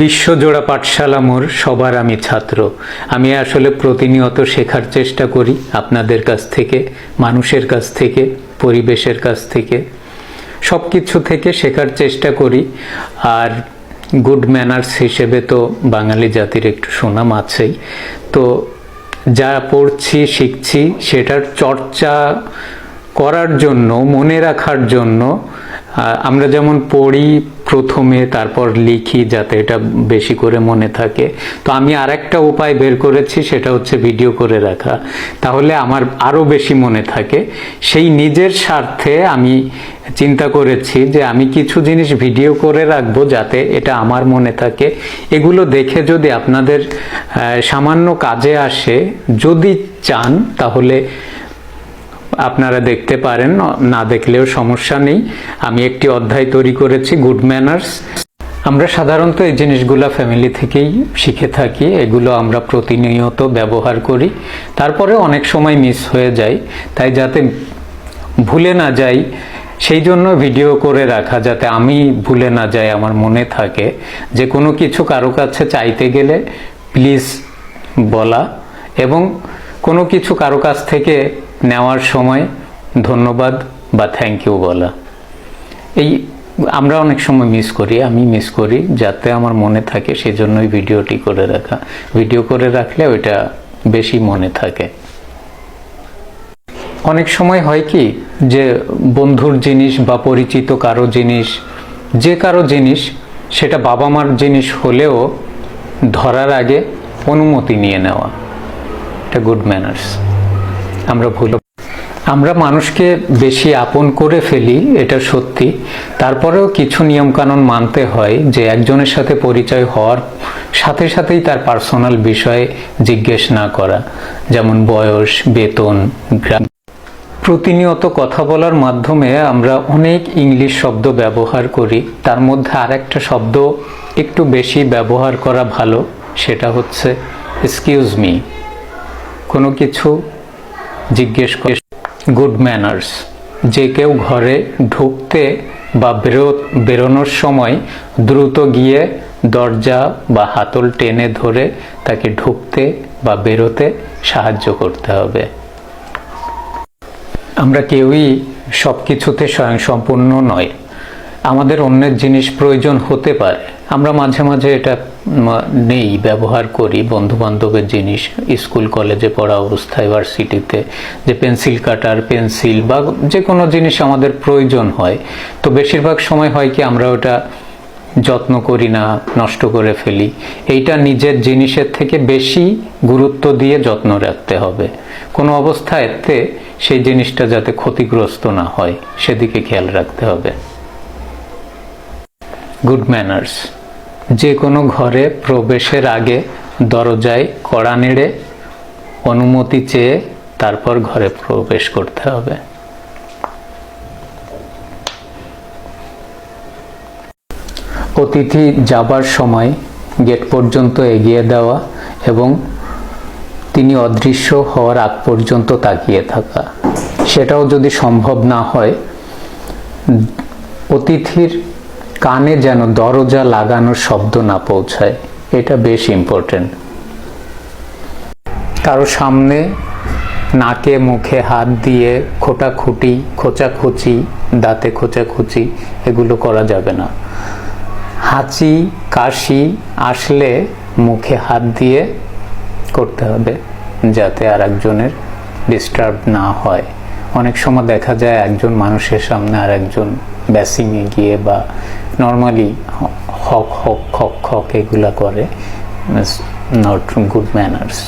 বিশ্বজোড়া পাঠশালা মোর সবার আমি ছাত্র। আমি আসলে প্রতিনিয়ত শেখার চেষ্টা করি আপনাদের কাছ থেকে, মানুষের কাছ থেকে, পরিবেশের কাছ থেকে। সব কিছু থেকে শেখার চেষ্টা করি। আর গুড ম্যানার্স হিসেবে তো বাঙালি জাতির একটু সুনাম আছেই। তো যা পড়ছি, শিখছি সেটার চর্চা করার জন্য, মনে রাখার জন্য আমরা যেমন পড়ি প্রথমে তারপর লিখি যাতে এটা বেশি করে মনে থাকে। তো আমি আর একটা উপায় বের করেছি, সেটা হচ্ছে ভিডিও করে রাখা। তাহলে আমার আরও বেশি মনে থাকে। সেই নিজের স্বার্থে আমি চিন্তা করেছি যে আমি কিছু জিনিস ভিডিও করে রাখব যাতে এটা আমার মনে থাকে। এগুলো দেখে যদি আপনাদের সামান্য কাজে আসে, যদি চান, তাহলে আপনারা দেখতে পারেন, না দেখলেও সমস্যা নেই। আমি একটি অধ্যায় তৈরি করেছি গুড ম্যানার্স আমরা সাধারণত এই জিনিসগুলো ফ্যামিলি থেকেই শিখে থাকি, এগুলো আমরা প্রতিনিয়ত ব্যবহার করি। তারপরে অনেক সময় মিস হয়ে যায়, তাই যাতে ভুলে না যাই, সেই জন্য ভিডিও করে রাখা, যাতে আমি ভুলে না যাই, আমার মনে থাকে। যে কোনো কিছু কারও কাছে চাইতে গেলে প্লিজ বলা এবং কোনো কিছু কারও কাছ থেকে নেওয়ার সময় ধন্যবাদ বা থ্যাংক ইউ বলা। এই আমরা অনেক সময় মিস করি, আমি মিস করি, যাতে আমার মনে থাকে, সেজন্যই ভিডিওটি করে রাখা। ভিডিও করে রাখলে ওইটা বেশি মনে থাকে। অনেক সময় হয় কি, যে বন্ধুর জিনিস বা পরিচিত কারও জিনিস, যে কারও জিনিস, সেটা বাবা মার জিনিস হলেও ধরার আগে অনুমতি নিয়ে নেওয়া। এটা গুড ম্যানার্স আমরা ভুল আমরা মানুষকে বেশি আপন করে ফেলি, এটা সত্যি। তারপরেও কিছু নিয়মকানুন মানতে হয় যে একজনের সাথে পরিচয় হওয়ার সাথে সাথেই তার পার্সোনাল বিষয়ে জিজ্ঞেস না করা। যেমন বয়স, বেতন, গ্রাম প্রতিনিয়ত কথা বলার মাধ্যমে আমরা অনেক ইংলিশ শব্দ ব্যবহার করি। তার মধ্যে আরেকটা শব্দ একটু বেশি ব্যবহার করা ভালো, সেটা হচ্ছে এক্সকিউজ মি কোনো কিছু জিজ্ঞেস করে গুড ম্যানার্স যে কেউ ঘরে ঢুকতে বা বেরো, বেরোনোর সময় দ্রুত গিয়ে দরজা বা হাতল টেনে ধরে তাকে ঢুকতে বা বেরোতে সাহায্য করতে হবে। আমরা কেউই সব কিছুতে স্বয়ংসম্পূর্ণ নয়। আমাদের অন্যের জিনিস প্রয়োজন হতে পারে। আমরা মাঝে মাঝে এটা নেই, ব্যবহার করি। বন্ধু বান্ধবের জিনিস, স্কুল, কলেজে পড়া অবস্থায়, ভার্সিটিতে, যে পেন্সিল কাটার পেন্সিল বা যে কোনো জিনিস আমাদের প্রয়োজন হয়। তো বেশিরভাগ সময় হয় কি, আমরা ওটা যত্ন করি না, নষ্ট করে ফেলি। এইটা নিজের জিনিসের থেকে বেশি গুরুত্ব দিয়ে যত্ন রাখতে হবে। কোনো অবস্থায়তে সেই জিনিসটা যাতে ক্ষতিগ্রস্ত না হয়, সেদিকে খেয়াল রাখতে হবে। গুড ম্যানার্স যে কোনো ঘরে প্রবেশের আগে দরজায় কড়া নেড়ে অনুমতি চেয়ে তারপর ঘরে প্রবেশ করতে হবে। অতিথি যাবার সময় গেট পর্যন্ত এগিয়ে দেওয়া এবং তিনি অদৃশ্য হওয়ার আগ পর্যন্ত তাকিয়ে থাকা। সেটাও যদি সম্ভব না হয়, অতিথির কানে যেন দরজা লাগানোর শব্দ না পৌঁছায়। এটা বেশ ইম্পর্টেন্ট কারও সামনে নাকে মুখে হাত দিয়ে খোটাখুটি, খোঁচাখুচি, দাঁতে খোঁচাখুচি, এগুলো করা যাবে না। হাঁচি, কাশি আসলে মুখে হাত দিয়ে করতে হবে, যাতে আর একজনের ডিস্টার্ব না হয়। অনেক সময় দেখা যায় একজন মানুষের সামনে আর একজন ব্যাসিংয়ে গিয়ে বা নর্মালি হক হক খক খক এগুলা করে নট গুড ম্যানার্স